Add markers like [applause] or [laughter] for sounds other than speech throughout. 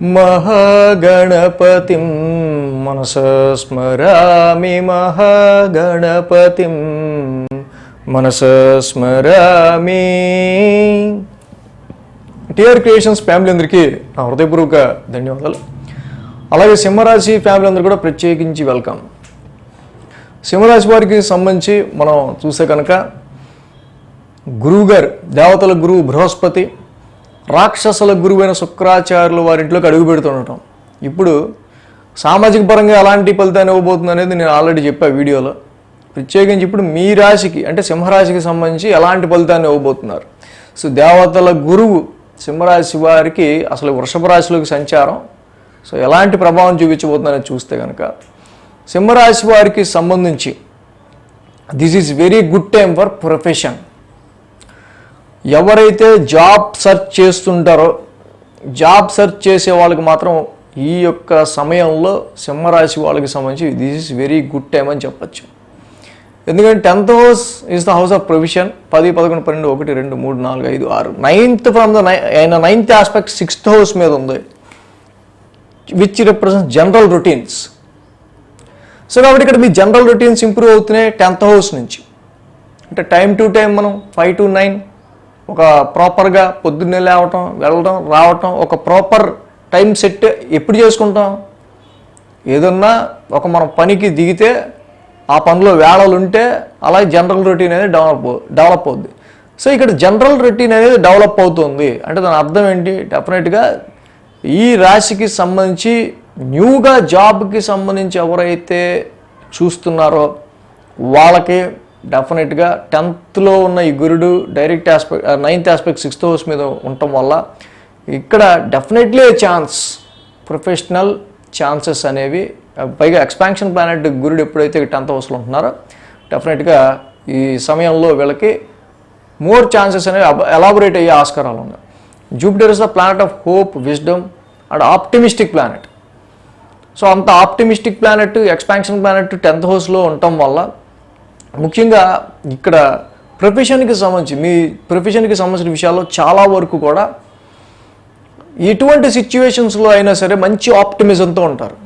మహాగణపతిం మనస స్మరామి మహాగణపతిం మనస స్మరామి. టిఆర్ క్రియేషన్స్ ఫ్యామిలీ అందరికీ నా హృదయపూర్వక ధన్యవాదాలు. అలాగే సింహరాశి ఫ్యామిలీ అందరూ కూడా ప్రత్యేకించి వెల్కమ్ సింహరాశి వారికి సంబంధించి మనం చూసే కనుక గురువుగారు దేవతల గురువు బృహస్పతి రాక్షసుల గురువైన శుక్రాచార్యులు వారి ఇంట్లోకి అడుగు పెడుతుండటం. ఇప్పుడు సామాజిక పరంగా ఎలాంటి ఫలితాన్ని ఇవ్వబోతుంది అనేది నేను ఆల్రెడీ చెప్పా వీడియోలో. ప్రత్యేకించి ఇప్పుడు మీ రాశికి అంటే సింహరాశికి సంబంధించి ఎలాంటి ఫలితాన్ని ఇవ్వబోతున్నారు? సో దేవతల గురువు సింహరాశి వారికి అసలు వృషభ రాశిలోకి సంచారం. సో ఎలాంటి ప్రభావం చూపించబోతుందని చూస్తే కనుక సింహరాశి వారికి సంబంధించి this is very good time for profession. ఎవరైతే జాబ్ సెర్చ్ చేస్తుంటారో జాబ్ సెర్చ్ చేసే వాళ్ళకి మాత్రం ఈ యొక్క సమయంలో సింహరాశి వాళ్ళకి సంబంధించి this is very good time అని చెప్పచ్చు. ఎందుకంటే tenth house is the house of provision పది పదకొండు పన్నెండు ఒకటి రెండు మూడు నాలుగు ఐదు ఆరు. నైన్త్ ఫ్రమ్ ద ఆయన నైన్త్ ఆస్పెక్ట్ సిక్స్త్ హౌస్ మీద ఉంది. Which represent general routines so కాబట్టి ఇక్కడ మీ జనరల్ రొటీన్స్ ఇంప్రూవ్ అవుతున్నాయి టెన్త్ హౌస్ నుంచి. అంటే టైం టు టైం మనం ఫైవ్ టు నైన్ ఒక ప్రాపర్గా పొద్దున్నే లేవటం వెళ్ళడం రావటం ఒక ప్రాపర్ టైం సెట్ ఎప్పుడు చేసుకుంటాం? ఏదన్నా ఒక మనం పనికి దిగితే ఆ పనిలో వేళలు ఉంటే అలాగే జనరల్ రొటీన్ అనేది డెవలప్ డెవలప్ అవుద్ది. సో ఇక్కడ జనరల్ రొటీన్ అనేది డెవలప్ అవుతుంది. అంటే దాని అర్థం ఏంటి? డెఫినెట్గా ఈ రాశికి సంబంధించి న్యూగా జాబ్కి సంబంధించి ఎవరైతే చూస్తున్నారో వాళ్ళకి డెఫినెట్గా టెన్త్లో ఉన్న ఈ గురుడు direct aspect ninth aspect sixth house మీద ఉండటం వల్ల ఇక్కడ డెఫినెట్లీ ఛాన్స్ ప్రొఫెషనల్ ఛాన్సెస్ అనేవి పైగా ఎక్స్పాన్షన్ ప్లానెట్ గురుడు ఎప్పుడైతే టెన్త్ హౌస్లో ఉంటున్నారో డెఫినెట్గా ఈ సమయంలో వీళ్ళకి మోర్ ఛాన్సెస్ అనేవి ఎలాబొరేట్ అయ్యే ఆస్కారాలు ఉన్నాయి. Jupiter is the planet of hope wisdom and optimistic planet. So అంత optimistic planet expansion planet tenth హౌస్లో ఉండటం వల్ల ముఖ్యంగా ఇక్కడ ప్రొఫెషన్కి సంబంధించి మీ ప్రొఫెషన్కి సంబంధించిన విషయాల్లో చాలా వరకు కూడా ఎటువంటి సిచ్యువేషన్స్లో అయినా సరే మంచి ఆప్టిమిజంతో ఉంటారు.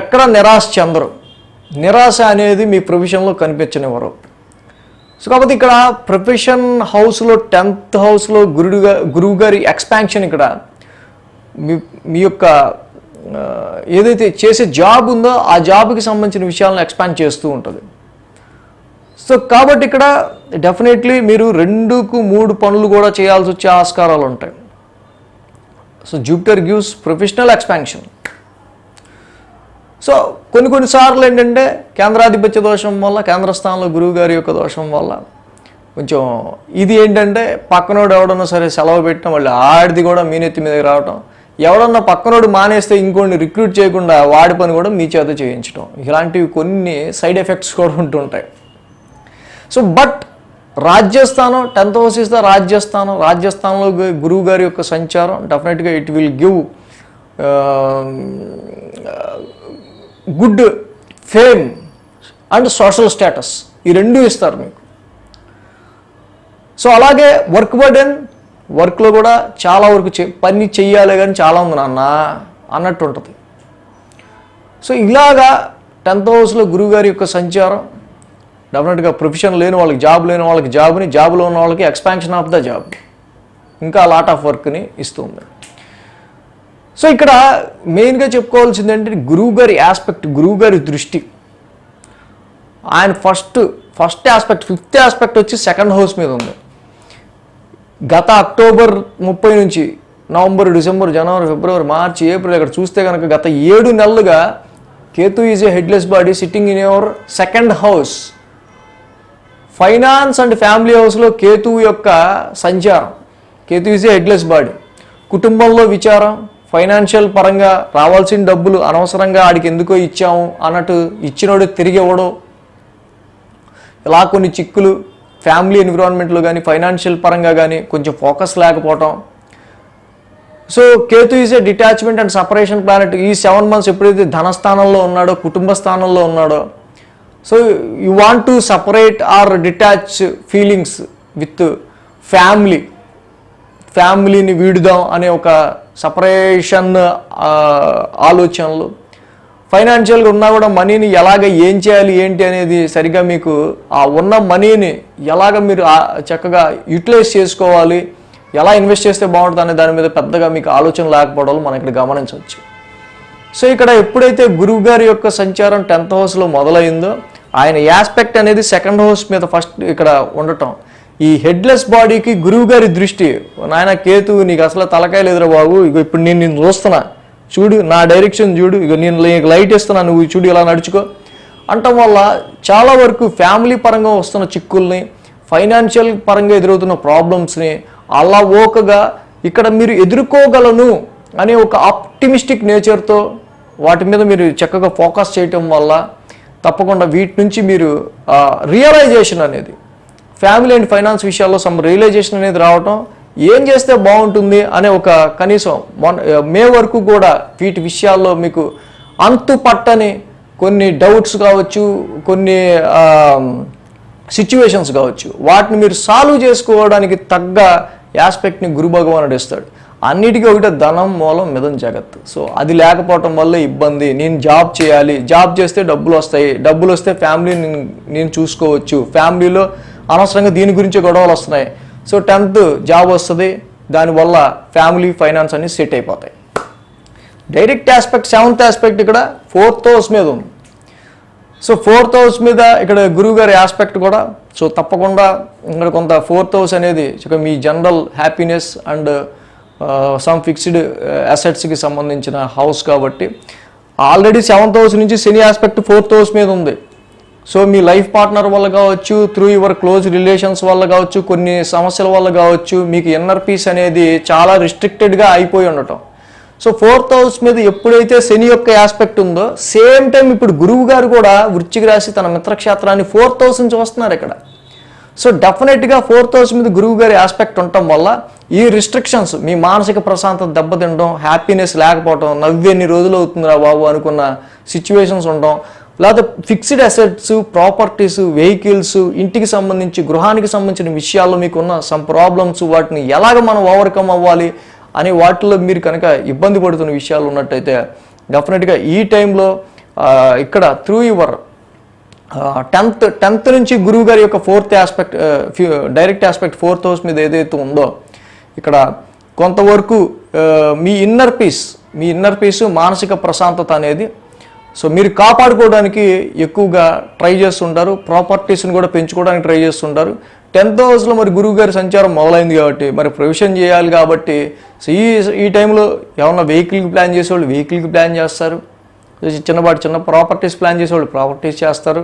ఎక్కడ నిరాశ చెందరు. నిరాశ అనేది మీ ప్రొఫెషన్లో కనిపించనివ్వరు. సో కాబట్టి ఇక్కడ ప్రొఫెషన్ హౌస్లో టెన్త్ హౌస్లో గురుడుగా గురువు గారి ఎక్స్పాన్షన్ ఇక్కడ మీ మీ యొక్క ఏదైతే చేసే జాబ్ ఉందో ఆ జాబ్కి సంబంధించిన విషయాలను ఎక్స్పాండ్ చేస్తూ ఉంటుంది. సో కాబట్టి ఇక్కడ డెఫినెట్లీ మీరు రెండుకు మూడు పనులు కూడా చేయాల్సి వచ్చే ఆస్కారాలు ఉంటాయి. So Jupiter gives professional expansion so కొన్ని కొన్నిసార్లు ఏంటంటే కేంద్రాధిపత్య దోషం వల్ల కేంద్ర స్థానంలో గురువు గారి యొక్క దోషం వల్ల కొంచెం ఇది ఏంటంటే పక్కనోడు ఎవడన్నా సరే సెలవు పెట్టడం వాళ్ళు ఆడిది కూడా మీ నెత్తి మీదకి రావటం. ఎవడన్నా పక్కనోడు మానేస్తే ఇంకోటి రిక్రూట్ చేయకుండా వాడి పని కూడా మీ చేత చేయించడం ఇలాంటివి కొన్ని సైడ్ ఎఫెక్ట్స్ కూడా ఉంటుంటాయి. సో బట్ రాజ్యస్థానం టెన్త్ హౌస్ ఇస్ ద రాజ్యస్థానం రాజ్యస్థానంలో గురువు గారి యొక్క సంచారం డెఫినెట్గా it will give good fame and social status. ఈ రెండు ఇస్తారు మీకు. సో అలాగే వర్క్ బర్డెన్ వర్క్లో కూడా చాలా వరకు చే పని చెయ్యాలి కానీ చాలా ఉంది నాన్న అన్నట్టు ఉంటుంది. సో ఇలాగా టెన్త్ హౌస్లో గురువుగారి యొక్క సంచారం డెఫినెట్గా ప్రొఫెషన్ లేని వాళ్ళకి జాబ్ లేని వాళ్ళకి జాబ్ని జాబ్లో ఉన్న వాళ్ళకి ఎక్స్పాన్షన్ ఆఫ్ ద జాబ్ ఇంకా లాట్ ఆఫ్ వర్క్ని ఇస్తుంది సో ఇక్కడ మెయిన్గా చెప్పుకోవాల్సింది ఏంటంటే గురువు గారి ఆస్పెక్ట్ గురువు గారి దృష్టి. ఆయన first first aspect fifth aspect వచ్చి సెకండ్ హౌస్ మీద ఉంది. గత అక్టోబర్ ముప్పై నుంచి నవంబర్ డిసెంబర్ జనవరి ఫిబ్రవరి మార్చి ఏప్రిల్ ఇక్కడ చూస్తే కనుక గత ఏడు నెలలుగా Ketu is a headless body sitting in your second house finance and family హౌస్లో కేతు యొక్క సంచారం. Ketu is a headless body కుటుంబంలో విచారం ఫైనాన్షియల్ పరంగా రావాల్సిన డబ్బులు అనవసరంగా ఆడికి ఎందుకో ఇచ్చాము అన్నట్టు ఇచ్చినోడు తిరిగి ఇవ్వడం ఇలా కొన్ని చిక్కులు ఫ్యామిలీ ఎన్విరాన్మెంట్లో కానీ ఫైనాన్షియల్ పరంగా కానీ కొంచెం ఫోకస్ లేకపోవటం. So Ketu is a detachment and separation planet ఈ సెవెన్ మంత్స్ ఎప్పుడైతే ధనస్థానంలో ఉన్నాడో కుటుంబ స్థానంలో ఉన్నాడో so you want to separate or detach feelings with family ఫ్యామిలీని వీడుదాం అనే ఒక సపరేషన్ ఆలోచనలు. ఫైనాన్షియల్గా ఉన్నా కూడా మనీని ఎలాగ ఏం చేయాలి ఏంటి అనేది సరిగా మీకు ఆ ఉన్న మనీని ఎలాగ మీరు చక్కగా యూటిలైజ్ చేసుకోవాలి ఎలా ఇన్వెస్ట్ చేస్తే బాగుంటుంది అనే దాని మీద పెద్దగా మీకు ఆలోచన లేకపోవడం మనం ఇక్కడ గమనించవచ్చు. సో ఇక్కడ ఎప్పుడైతే గురువు గారి యొక్క సంచారం టెన్త్ హౌస్లో మొదలైందో ఆయన యాస్పెక్ట్ అనేది సెకండ్ హౌస్ మీద ఫస్ట్ ఇక్కడ ఉండటం. ఈ హెడ్లెస్ బాడీకి గురువు గారి దృష్టి నాయన కేతు నీకు అసలు తలకాయ లేదురా బాబు ఇగో ఇప్పుడు నేను నేను చూస్తున్నా. చూడు నా డైరెక్షన్ చూడు ఇక నేను నీకు లైట్ ఇస్తున్నా నువ్వు చూడు ఇలా నడుచుకో. అంటం వల్ల చాలా వరకు ఫ్యామిలీ పరంగా వస్తున్న చిక్కుల్ని ఫైనాన్షియల్ పరంగా ఎదురవుతున్న ప్రాబ్లమ్స్ని అలా ఓకగా ఇక్కడ మీరు ఎదుర్కోగలను అనే ఒక ఆప్టిమిస్టిక్ నేచర్తో వాటి మీద మీరు చక్కగా ఫోకస్ చేయటం వల్ల తప్పకుండా వీటి నుంచి మీరు రియలైజేషన్ అనేది ఫ్యామిలీ అండ్ ఫైనాన్స్ విషయాల్లో సమ్ రియలైజేషన్ అనేది రావటం ఏం చేస్తే బాగుంటుంది అనే ఒక కనీసం మొన్న మే వరకు కూడా వీటి విషయాల్లో మీకు అంతు పట్టని కొన్ని డౌట్స్ కావచ్చు కొన్ని సిచ్యువేషన్స్ కావచ్చు వాటిని మీరు సాల్వ్ చేసుకోవడానికి తగ్గ యాస్పెక్ట్ని గురు భగవానుడు ఇస్తాడు. అన్నిటికీ ఒకటే ధనం మూలం మిదం జగత్ సో అది లేకపోవటం వల్ల ఇబ్బంది. నేను జాబ్ చేయాలి. జాబ్ చేస్తే డబ్బులు వస్తాయి. డబ్బులు వస్తే ఫ్యామిలీని నేను చూసుకోవచ్చు. ఫ్యామిలీలో అనవసరంగా దీని గురించి గొడవలు వస్తున్నాయి. సో టెన్త్ జాబ్ వస్తుంది. దానివల్ల ఫ్యామిలీ ఫైనాన్స్ అన్ని సెట్ అయిపోతాయి. డైరెక్ట్ ఆస్పెక్ట్ సెవెంత్ ఆస్పెక్ట్ ఇక్కడ ఫోర్త్ హౌస్ మీద ఉంది. సో ఫోర్త్ హౌస్ మీద ఇక్కడ గురువు గారి ఆస్పెక్ట్ కూడా సో తప్పకుండా ఇక్కడ కొంత ఫోర్త్ హౌస్ అనేది మీ general happiness and some fixed అసెట్స్కి సంబంధించిన హౌస్ కాబట్టి ఆల్రెడీ సెవెంత్ హౌస్ నుంచి శని ఆస్పెక్ట్ ఫోర్త్ హౌస్ మీద ఉంది. సో మీ లైఫ్ పార్ట్నర్ వల్ల కావచ్చు త్రూ యువర్ క్లోజ్ రిలేషన్స్ వల్ల కావచ్చు కొన్ని సమస్యల వల్ల కావచ్చు మీకు ఇన్నర్ పీస్ అనేది చాలా రిస్ట్రిక్టెడ్గా అయిపోయి ఉండటం. సో ఫోర్త్ హౌస్ మీద ఎప్పుడైతే శని యొక్క ఆస్పెక్ట్ ఉందో సేమ్ టైం ఇప్పుడు గురువు గారు కూడా వృశ్చిక రాసి తన మిత్రక్షేత్రాన్ని ఫోర్త్ హౌస్ నుంచి వస్తున్నారు ఇక్కడ. సో డెఫినెట్గా ఫోర్త్ హౌస్ మీద గురువు గారి ఆస్పెక్ట్ ఉండటం వల్ల ఈ రిస్ట్రిక్షన్స్ మీ మానసిక ప్రశాంతత దెబ్బతినడం హ్యాపీనెస్ లేకపోవడం నవ్వి ఎన్ని రోజులు అవుతుందిరా బాబు అనుకున్న సిచ్యువేషన్స్ ఉండడం లేకపోతే ఫిక్స్డ్ అసెట్స్ ప్రాపర్టీస్ వెహికల్స్ ఇంటికి సంబంధించి గృహానికి సంబంధించిన విషయాల్లో మీకున్న సమ్ ప్రాబ్లమ్స్ వాటిని ఎలాగ మనం ఓవర్కమ్ అవ్వాలి అని వాటిలో మీరు కనుక ఇబ్బంది పడుతున్న విషయాలు ఉన్నట్టయితే డెఫినెట్గా ఈ టైంలో ఇక్కడ త్రూ యువర్ టెన్త్ టెన్త్ నుంచి గురువు గారి యొక్క fourth aspect direct aspect fourth house మీద ఏదైతే ఉందో ఇక్కడ కొంతవరకు మీ ఇన్నర్ పీస్ మీ ఇన్నర్ పీస్ మానసిక ప్రశాంతత అనేది సో మీరు కాపాడుకోవడానికి ఎక్కువగా ట్రై చేస్తుంటారు ప్రాపర్టీస్ని కూడా పెంచుకోవడానికి ట్రై చేస్తుంటారు. టెన్త్ హౌస్లో మరి గురువు గారి సంచారం మొదలైంది కాబట్టి మరి ప్రొవిషన్ చేయాలి కాబట్టి సో ఈ ఈ టైంలో ఏమన్నా వెహికల్కి ప్లాన్ చేసేవాళ్ళు వెహికల్కి ప్లాన్ చేస్తారు. చిన్నపాటి చిన్న ప్రాపర్టీస్ ప్లాన్ చేసేవాళ్ళు ప్రాపర్టీస్ చేస్తారు.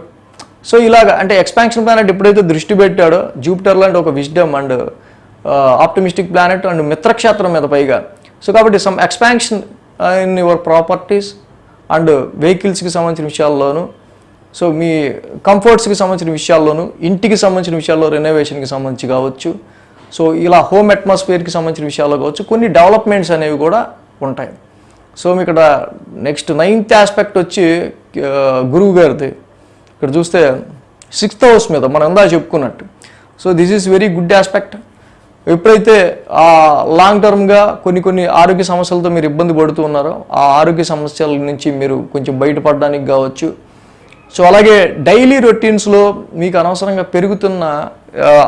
సో ఇలాగ అంటే ఎక్స్పాన్షన్ ప్లానెట్ ఎప్పుడైతే దృష్టి పెట్టాడో జూపిటర్ లాంటి ఒక wisdom and optimistic planet and మిత్రక్షేత్రం మీద పైగా. సో కాబట్టి some expansion in your properties and వెహికల్స్కి సంబంధించిన విషయాల్లోనూ సో మీ కంఫర్ట్స్కి సంబంధించిన విషయాల్లోనూ ఇంటికి సంబంధించిన విషయాల్లో రెనోవేషన్కి సంబంధించి కావచ్చు. సో ఇలా హోమ్ అట్మాస్ఫియర్కి సంబంధించిన విషయాల్లో కావచ్చు కొన్ని డెవలప్మెంట్స్ అనేవి కూడా ఉంటాయి. సో మీ ఇక్కడ నెక్స్ట్ నైన్త్ ఆస్పెక్ట్ వచ్చి uh, గురువు గారిది. ఇక్కడ చూస్తే సిక్స్త్ హౌస్ మీద మనం ఇందా చెప్పుకున్నట్టు. So this is very good aspect ఎప్పుడైతే ఆ లాంగ్ టర్మ్గా కొన్ని కొన్ని ఆరోగ్య సమస్యలతో మీరు ఇబ్బంది పడుతూ ఉన్నారో ఆ ఆరోగ్య సమస్యల నుంచి మీరు కొంచెం బయటపడడానికి కావచ్చు. సో అలాగే డైలీ రొటీన్స్లో మీకు అనవసరంగా పెరుగుతున్న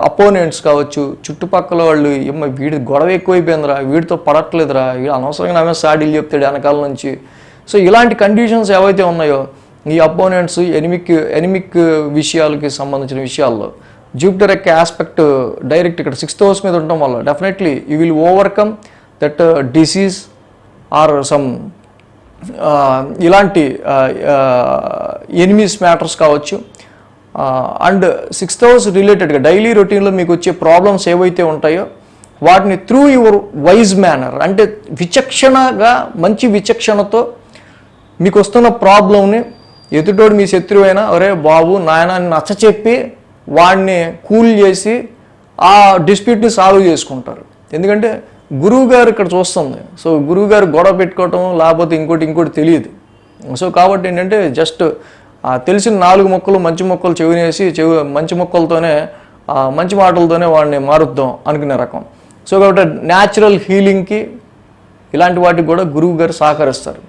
అపోనెంట్స్ కావచ్చు చుట్టుపక్కల వాళ్ళు ఏమో వీడి గొడవ ఎక్కువైపోయిందిరా వీడితో పడట్లేదురా వీడు అనవసరంగా నామే సాడీలు చెప్తాడు వెనకాల నుంచి. సో ఇలాంటి కండిషన్స్ ఏవైతే ఉన్నాయో ఈ అపోనెంట్స్ ఎనిమిక్ ఎనిమిక్ విషయాలకి సంబంధించిన విషయాల్లో జూపిటర్ యొక్క ఆస్పెక్ట్ డైరెక్ట్ ఇక్కడ సిక్స్త్ హౌస్ మీద ఉండటం వల్ల definitely you will overcome that disease or some ఇలాంటి uh, uh, ఎనిమీస్ మ్యాటర్స్ కావచ్చు. అండ్ సిక్స్త్ హౌస్ రిలేటెడ్గా డైలీ రొటీన్లో మీకు వచ్చే ప్రాబ్లమ్స్ ఏవైతే ఉంటాయో వాటిని త్రూ యువర్ వైజ్ మేనర్ అంటే విచక్షణగా మంచి విచక్షణతో మీకు వస్తున్న ప్రాబ్లంని ఎదుటోడు మీ శత్రువైనా ఒరే బాబు నాయన నచ్చ చెప్పి వాడిని కూల్ చేసి ఆ డిస్ప్యూట్ని సాల్వ్ చేసుకుంటారు. ఎందుకంటే గురువు గారు ఇక్కడ చూస్తుంది. సో గురువు గారు గొడవ పెట్టుకోవటం లేకపోతే ఇంకోటి ఇంకోటి తెలియదు. సో కాబట్టి ఏంటంటే జస్ట్ తెలిసిన నాలుగు మొక్కలు మంచి మొక్కలు చెవినేసి చెవి మంచి మొక్కలతోనే మంచి మాటలతోనే వాడిని మారుద్దాం అనుకునే రకం. సో కాబట్టి న్యాచురల్ హీలింగ్కి ఇలాంటి వాటికి కూడా గురువు గారు సహకరిస్తారు.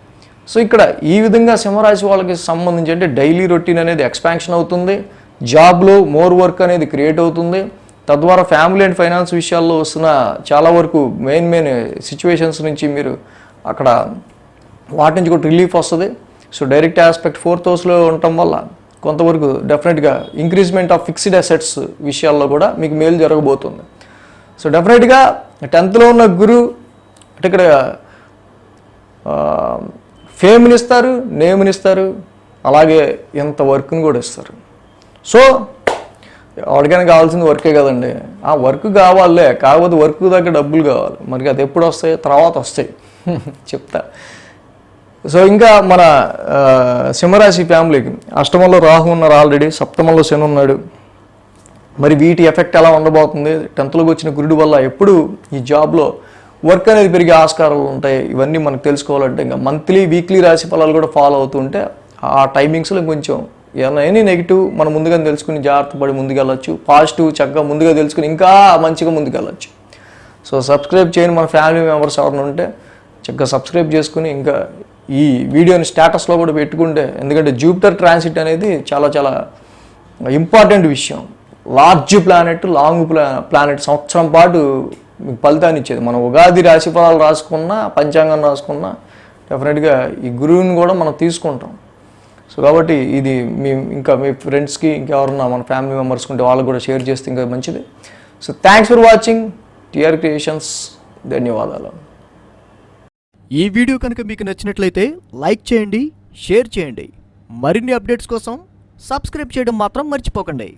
సో ఇక్కడ ఈ విధంగా సింహరాశి వాళ్ళకి సంబంధించి అంటే డైలీ రొటీన్ అనేది ఎక్స్పాన్షన్ అవుతుంది. జాబ్లో మోర్ వర్క్ అనేది క్రియేట్ అవుతుంది. తద్వారా ఫ్యామిలీ అండ్ ఫైనాన్స్ విషయాల్లో వస్తున్న చాలా వరకు మెయిన్ మెయిన్ సిచ్యువేషన్స్ నుంచి మీరు అక్కడ వాటి నుంచి కూడా రిలీఫ్ వస్తుంది. సో డైరెక్ట్ ఆస్పెక్ట్ ఫోర్త్ హౌస్లో ఉండటం వల్ల కొంతవరకు డెఫినెట్గా ఇంక్రీజ్మెంట్ ఆఫ్ ఫిక్స్డ్ అసెట్స్ విషయాల్లో కూడా మీకు మేలు జరగబోతుంది. సో డెఫినెట్గా టెన్త్లో ఉన్న గురు అంటే ఇక్కడ ఫేమ్ని ఇస్తారు నేమ్ని ఇస్తారు అలాగే ఇంత వర్క్ని కూడా ఇస్తారు. సో ఎవరికైనా కావాల్సింది వర్కే కదండి. ఆ వర్క్ కావాలే కాకపోతే వర్క్ దగ్గర డబ్బులు కావాలి. మరి అది ఎప్పుడు వస్తాయి తర్వాత వస్తాయి. [laughs] చెప్తా. సో ఇంకా మన సింహరాశి ఫ్యామిలీకి అష్టమంలో రాహు ఉన్నారు ఆల్రెడీ సప్తమంలో శని ఉన్నాడు. మరి వీటి ఎఫెక్ట్ ఎలా ఉండబోతుంది? టెన్త్లోకి వచ్చిన గురుడు వల్ల ఎప్పుడు ఈ జాబ్లో వర్క్ అనేది పెరిగే ఆస్కారాలు ఉంటాయి. ఇవన్నీ మనకు తెలుసుకోవాలంటే ఇంకా మంత్లీ వీక్లీ రాశి ఫలాలు కూడా ఫాలో అవుతుంటే ఆ టైమింగ్స్లో కొంచెం ఏమైనా ఎనీ నెగిటివ్ మనం ముందుగా తెలుసుకుని జాగ్రత్త పడి ముందుకెళ్ళచ్చు పాజిటివ్ చక్కగా ముందుగా తెలుసుకుని ఇంకా మంచిగా ముందుకెళ్ళచ్చు సో సబ్స్క్రైబ్ చేయని మన ఫ్యామిలీ మెంబర్స్ ఎవరైనా ఉంటే చక్కగా సబ్స్క్రైబ్ చేసుకుని ఇంకా ఈ వీడియోని స్టేటస్లో కూడా పెట్టుకుంటే ఎందుకంటే జూపిటర్ ట్రాన్సిట్ అనేది చాలా చాలా ఇంపార్టెంట్ విషయం. లార్జ్ ప్లానెట్ లాంగ్ ప్లా ప్లానెట్ సంవత్సరం పాటు మీకు ఫలితాన్ని ఇచ్చేది. మనం ఉగాది రాశిఫలాలు రాసుకున్నా పంచాంగం రాసుకున్నా డెఫినెట్గా ఈ గురువుని కూడా మనం తీసుకుంటాం. సో కాబట్టి ఇది మీ ఇంకా మీ ఫ్రెండ్స్కి ఇంకెవరన్నా మన ఫ్యామిలీ మెంబర్స్ ఉంటే వాళ్ళకి కూడా షేర్ చేస్తే ఇంకా మంచిది. So thanks for watching TR creations ధన్యవాదాలు. ఈ వీడియో కనుక మీకు నచ్చినట్లయితే లైక్ చేయండి షేర్ చేయండి. మరిన్ని అప్డేట్స్ కోసం సబ్స్క్రైబ్ చేయడం మాత్రం మర్చిపోకండి.